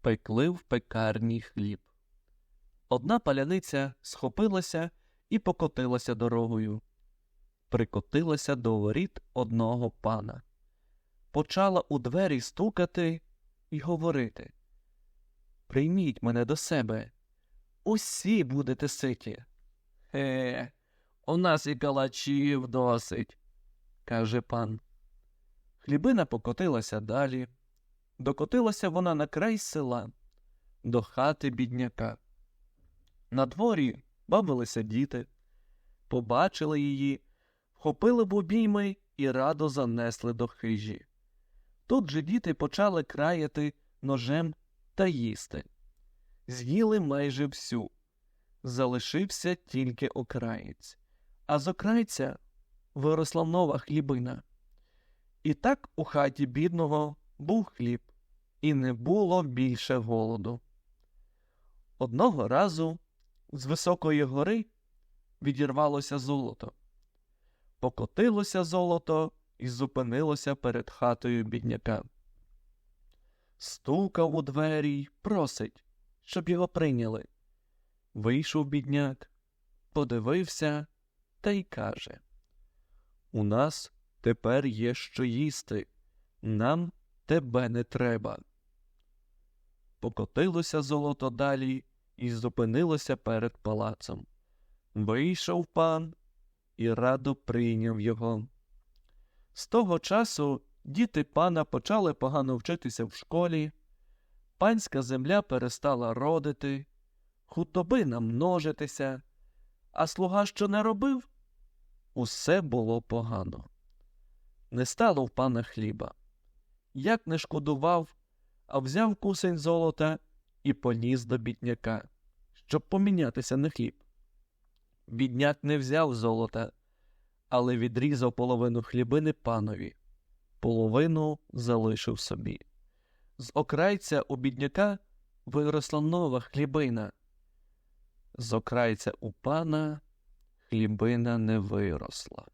пекли в пекарні хліб. Одна паляниця схопилася і покотилася дорогою. Прикотилася до воріт одного пана. Почала у двері стукати і говорити Прийміть мене до себе. Усі будете ситі. Е, у нас і калачів досить, каже пан. Хлібина покотилася далі. Докотилася вона на край села, до хати бідняка. На дворі бавилися діти, побачили її, вхопили в обійми і радо занесли до хижі. Тут же діти почали краяти ножем та їсти. З'їли майже всю. Залишився тільки окраєць, а з окрайця виросла нова хлібина. І так у хаті бідного був хліб, і не було більше голоду. Одного разу з високої гори відірвалося золото. Покотилося золото і зупинилося перед хатою бідняка. Стукав у двері й просить, щоб його прийняли. Вийшов бідняк, подивився та й каже У нас тепер є що їсти, нам тебе не треба. Покотилося золото далі і зупинилося перед палацом. Вийшов пан і радо прийняв його. З того часу діти пана почали погано вчитися в школі, панська земля перестала родити, худобина множитися, а слуга, що не робив, усе було погано. Не стало в пана хліба. Як не шкодував, а взяв кусень золота і поніс до бідняка, щоб помінятися на хліб. Бідняк не взяв золота, але відрізав половину хлібини панові, половину залишив собі. З окрайця у бідняка виросла нова хлібина. З окрайця у пана хлібина не виросла.